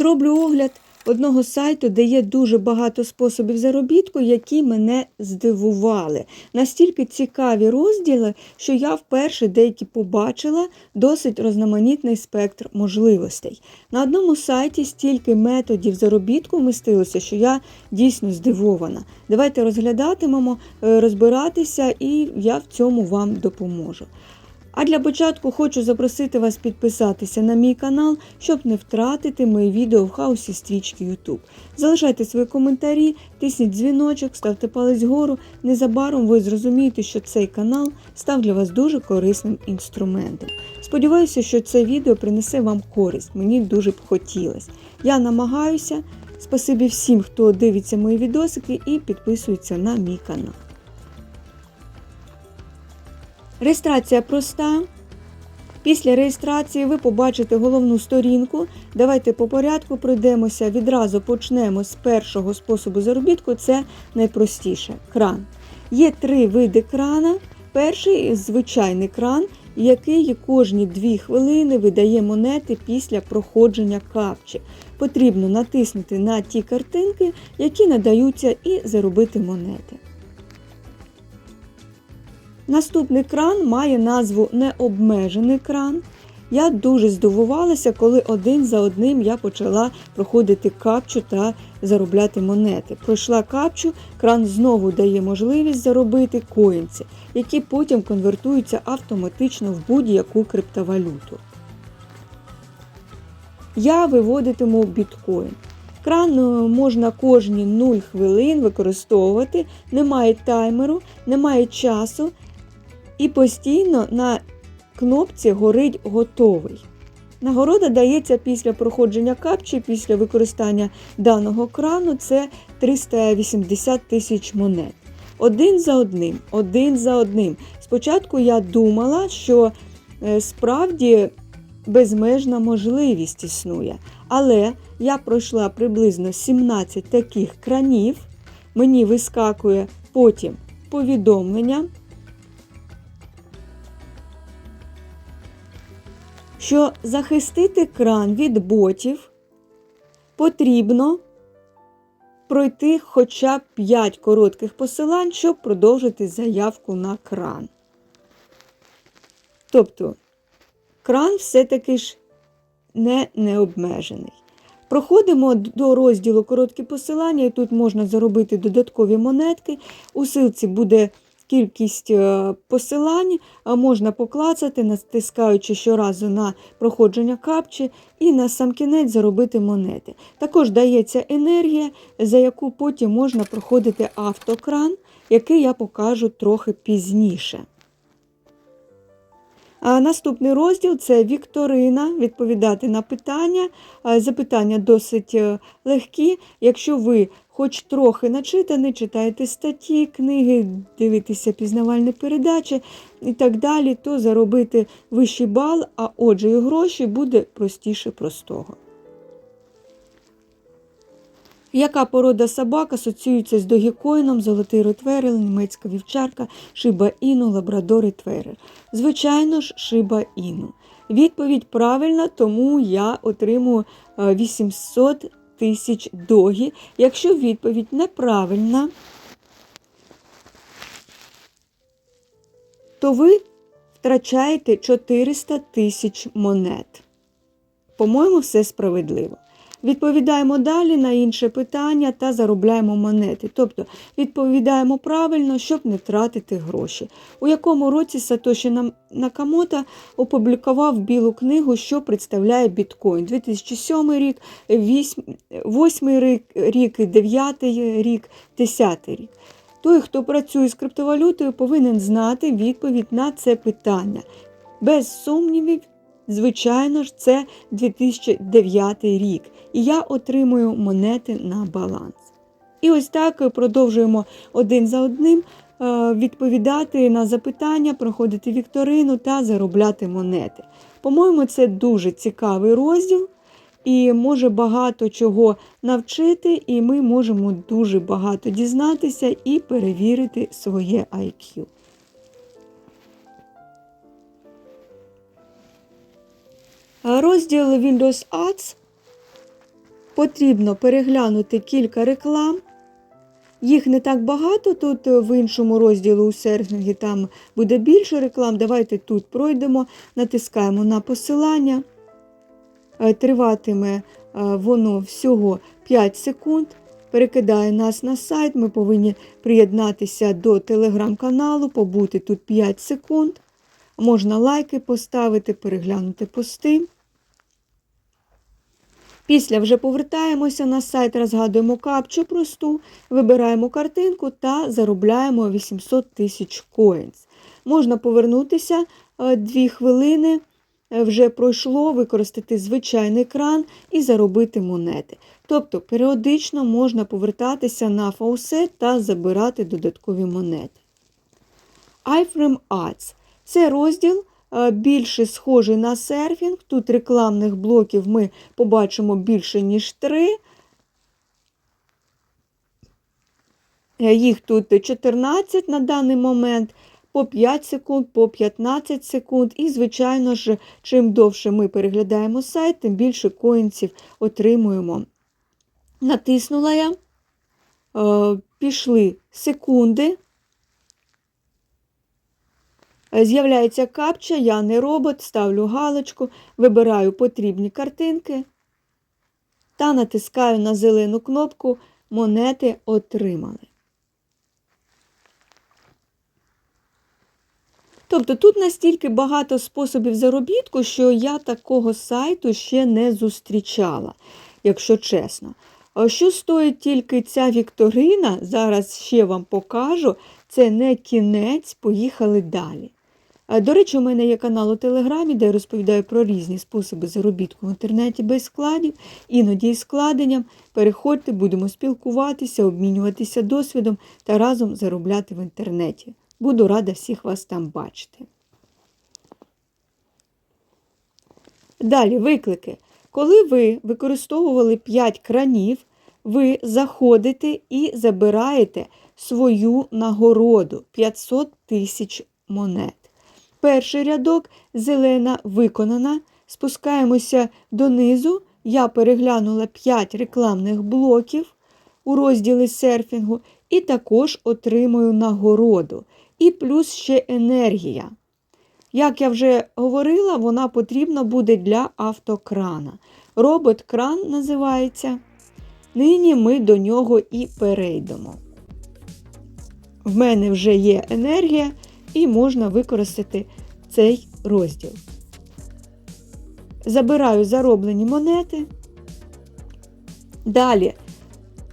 Зроблю огляд одного сайту, де є дуже багато способів заробітку, які мене здивували. Настільки цікаві розділи, що я вперше деякі побачила досить розноманітний спектр можливостей. На одному сайті стільки методів заробітку вмістилося, що я дійсно здивована. Давайте розглядатимемо, е, розбиратися, і я в цьому вам допоможу. А для початку хочу запросити вас підписатися на мій канал, щоб не втратити мої відео в хаосі стрічки YouTube. Залишайте свої коментарі, тисніть дзвіночок, ставте палець вгору. Незабаром ви зрозумієте, що цей канал став для вас дуже корисним інструментом. Сподіваюся, що це відео принесе вам користь. Мені дуже б хотілося. Я намагаюся. Спасибі всім, хто дивиться мої відосики і підписується на мій канал. Реєстрація проста. Після реєстрації ви побачите головну сторінку. Давайте по порядку пройдемося. Відразу почнемо з першого способу заробітку це найпростіше кран. Є три види крана. Перший звичайний кран, який кожні 2 хвилини видає монети після проходження капчі. Потрібно натиснути на ті картинки, які надаються, і заробити монети. Наступний кран має назву необмежений кран. Я дуже здивувалася, коли один за одним я почала проходити капчу та заробляти монети. Пройшла капчу, кран знову дає можливість заробити коїнці, які потім конвертуються автоматично в будь-яку криптовалюту. Я виводитиму біткоін. Кран е, можна кожні 0 хвилин використовувати, немає таймеру, немає часу і постійно на кнопці горить готовий. Нагорода дається після проходження капчі, після використання даного крану це 380 тисяч монет. Один за одним, один за одним. Спочатку я думала, що е, справді безмежна можливість існує. Але я пройшла приблизно 17 таких кранів, мені вискакує потім повідомлення. Що захистити кран від ботів потрібно пройти хоча б 5 коротких посилань, щоб продовжити заявку на кран. Тобто кран все-таки ж не необмежений. Проходимо до розділу короткі посилання, і тут можна заробити додаткові монетки. У силці буде кількість е, посилань можна поклацати, натискаючи щоразу на проходження капчі, і на сам кінець заробити монети. Також дається енергія, за яку потім можна проходити автокран, який я покажу трохи пізніше. Наступний розділ це Вікторина, відповідати на питання. Запитання досить е, легкі. Якщо ви хоч трохи начитані, читаєте статті, книги, дивитеся пізнавальні передачі і так далі, то заробити вищий бал, а отже, і гроші буде простіше простого. Яка порода собак асоціюється з догікоїном, золотий ротверел, німецька вівчарка, шиба іну, лабрадор і тверер? Звичайно ж, шиба іну. Відповідь правильна, тому я отримую 800 тисяч догі. Якщо відповідь неправильна, то ви втрачаєте 400 тисяч монет. По-моєму, все справедливо. Відповідаємо далі на інше питання та заробляємо монети. Тобто відповідаємо правильно, щоб не втратити гроші. У якому році Сатоші Накамото опублікував білу книгу, що представляє біткоін. 2007 рік, 2008 рік, рік 9 рік, 10 рік. Той, хто працює з криптовалютою, повинен знати відповідь на це питання. Без сумнівів, Звичайно ж, це 2009 рік, і я отримую монети на баланс. І ось так продовжуємо один за одним е, відповідати на запитання, проходити вікторину та заробляти монети. По-моєму, це дуже цікавий розділ і може багато чого навчити, і ми можемо дуже багато дізнатися і перевірити своє IQ. Розділ Windows Ads потрібно переглянути кілька реклам. Їх не так багато, тут в іншому розділі у серфінгі там буде більше реклам. Давайте тут пройдемо, натискаємо на посилання. Е, Триватиме е, воно всього 5 секунд. Перекидає нас на сайт. Ми повинні приєднатися до телеграм-каналу, побути тут 5 секунд. Можна лайки поставити, переглянути пости. Після вже повертаємося на сайт, розгадуємо капчу просту, вибираємо картинку та заробляємо 800 тисяч коїнс. Можна повернутися 2 хвилини, е, вже пройшло, використати звичайний кран і заробити монети. Тобто періодично можна повертатися на фаусет та забирати додаткові монети. iFrame Ads – це розділ е, більше схожий на серфінг. Тут рекламних блоків ми побачимо більше, ніж 3. Їх тут 14 на даний момент, по 5 секунд, по 15 секунд. І, звичайно ж, чим довше ми переглядаємо сайт, тим більше коїнців отримуємо. Натиснула я, е, пішли секунди. З'являється капча, я не робот, ставлю галочку, вибираю потрібні картинки та натискаю на зелену кнопку Монети отримали. Тобто тут настільки багато способів заробітку, що я такого сайту ще не зустрічала, якщо чесно. А Що стоїть тільки ця вікторина, зараз ще вам покажу, це не кінець, поїхали далі. А, До речі, у мене є канал у Телеграмі, де я розповідаю про різні способи заробітку в інтернеті без складів, іноді із складенням. Переходьте, будемо спілкуватися, обмінюватися досвідом та разом заробляти в інтернеті. Буду рада всіх вас там бачити. Далі виклики. Коли ви використовували 5 кранів, ви заходите і забираєте свою нагороду 500 тисяч монет. Перший рядок зелена виконана. Спускаємося донизу. Я переглянула 5 рекламних блоків у розділі серфінгу і також отримую нагороду. І плюс ще енергія. Як я вже говорила, вона потрібна буде для автокрана. Робот-кран називається. Нині ми до нього і перейдемо. В мене вже є енергія, і можна використати цей розділ. Забираю зароблені монети. Далі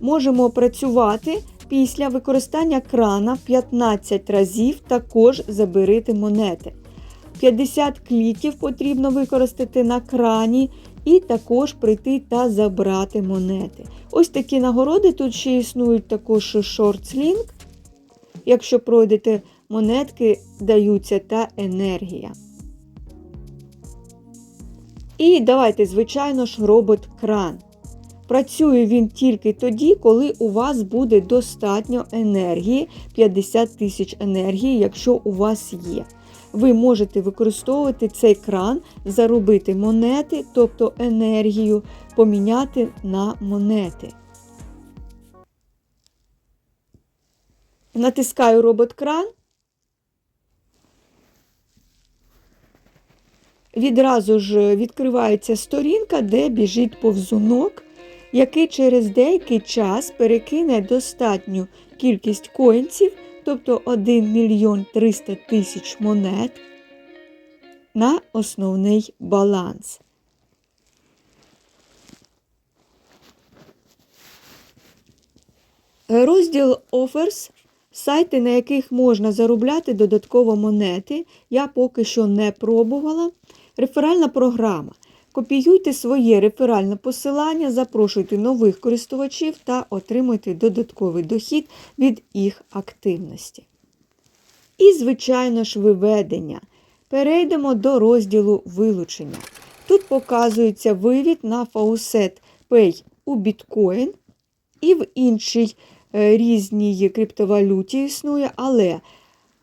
можемо працювати після використання крана 15 разів, також заберити монети. 50 кліків потрібно використати на крані і також прийти та забрати монети. Ось такі нагороди тут ще існують також шортслінг. Якщо пройдете монетки, даються та енергія. І давайте, звичайно ж, робот-кран. Працює він тільки тоді, коли у вас буде достатньо енергії, 50 тисяч енергії, якщо у вас є. Ви можете використовувати цей кран, заробити монети, тобто енергію, поміняти на монети. Натискаю робот-кран. Відразу ж відкривається сторінка, де біжить повзунок, який через деякий час перекине достатню кількість коїнців, тобто 1 мільйон 300 тисяч монет, на основний баланс. Розділ Offers сайти, на яких можна заробляти додатково монети, я поки що не пробувала. Реферальна програма. Копіюйте своє реферальне посилання, запрошуйте нових користувачів та отримуйте додатковий дохід від їх активності. І, звичайно ж, виведення. Перейдемо до розділу вилучення. Тут показується вивід на Faucet Pay у біткоін і в іншій е, різній криптовалюті існує, але е,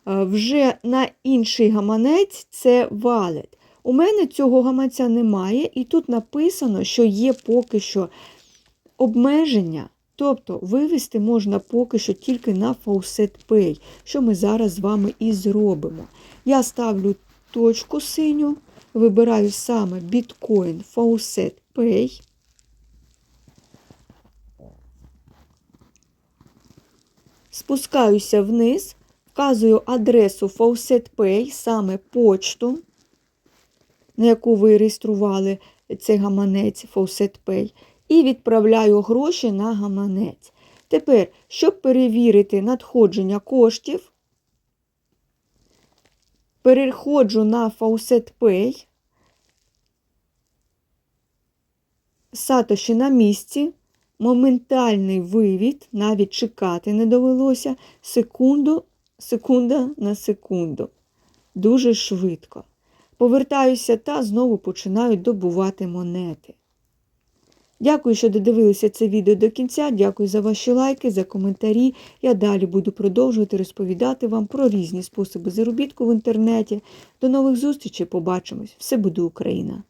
вже на інший гаманець це валет. У мене цього гаманця немає, і тут написано, що є поки що обмеження. Тобто вивести можна поки що тільки на Faucet Pay, що ми зараз з вами і зробимо. Я ставлю точку синю, вибираю саме Bitcoin Faucet Pay. Спускаюся вниз, вказую адресу Faucet Pay, саме почту, на яку ви реєстрували цей гаманець Faucet Pay, і відправляю гроші на гаманець. Тепер, щоб перевірити надходження коштів, переходжу на Faucet Pay, Сатоші на місці, моментальний вивід, навіть чекати не довелося, секунду, секунда на секунду. Дуже швидко. Повертаюся та знову починаю добувати монети. Дякую, що додивилися це відео до кінця. Дякую за ваші лайки, за коментарі. Я далі буду продовжувати розповідати вам про різні способи заробітку в інтернеті. До нових зустрічей, побачимось! Все буде Україна!